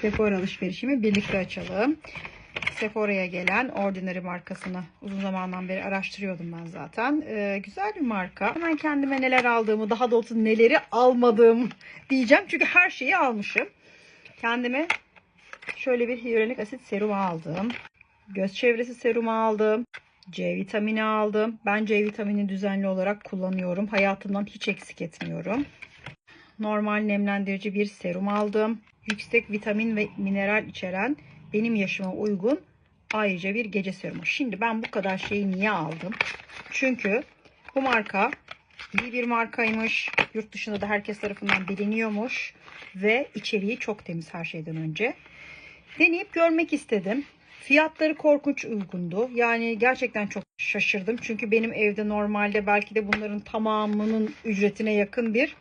Sephora alışverişimi birlikte açalım. Sephora'ya gelen Ordinary markasını uzun zamandan beri araştırıyordum ben zaten. Ee, güzel bir marka. Hemen kendime neler aldığımı, daha doğrusu neleri almadığımı diyeceğim. Çünkü her şeyi almışım. Kendime şöyle bir hyaluronik asit serum aldım. Göz çevresi serumu aldım. C vitamini aldım. Ben C vitamini düzenli olarak kullanıyorum. Hayatımdan hiç eksik etmiyorum. Normal nemlendirici bir serum aldım. Yüksek vitamin ve mineral içeren benim yaşıma uygun ayrıca bir gece serumu. Şimdi ben bu kadar şeyi niye aldım? Çünkü bu marka iyi bir markaymış. Yurt dışında da herkes tarafından biliniyormuş. Ve içeriği çok temiz her şeyden önce. Deneyip görmek istedim. Fiyatları korkunç uygundu. Yani gerçekten çok şaşırdım. Çünkü benim evde normalde belki de bunların tamamının ücretine yakın bir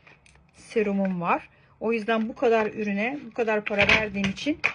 serumum var. O yüzden bu kadar ürüne bu kadar para verdiğim için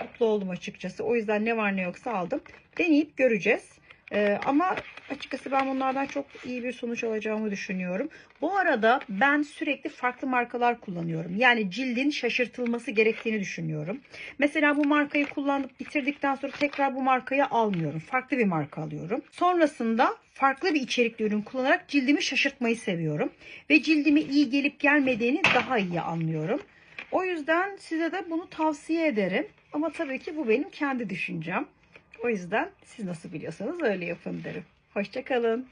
mutlu oldum açıkçası. O yüzden ne var ne yoksa aldım. Deneyip göreceğiz. Ee, ama açıkçası ben bunlardan çok iyi bir sonuç alacağımı düşünüyorum. Bu arada ben sürekli farklı markalar kullanıyorum. Yani cildin şaşırtılması gerektiğini düşünüyorum. Mesela bu markayı kullanıp bitirdikten sonra tekrar bu markayı almıyorum. Farklı bir marka alıyorum. Sonrasında farklı bir içerikli ürün kullanarak cildimi şaşırtmayı seviyorum. Ve cildime iyi gelip gelmediğini daha iyi anlıyorum. O yüzden size de bunu tavsiye ederim. Ama tabii ki bu benim kendi düşüncem. O yüzden siz nasıl biliyorsanız öyle yapın derim. Hoşçakalın.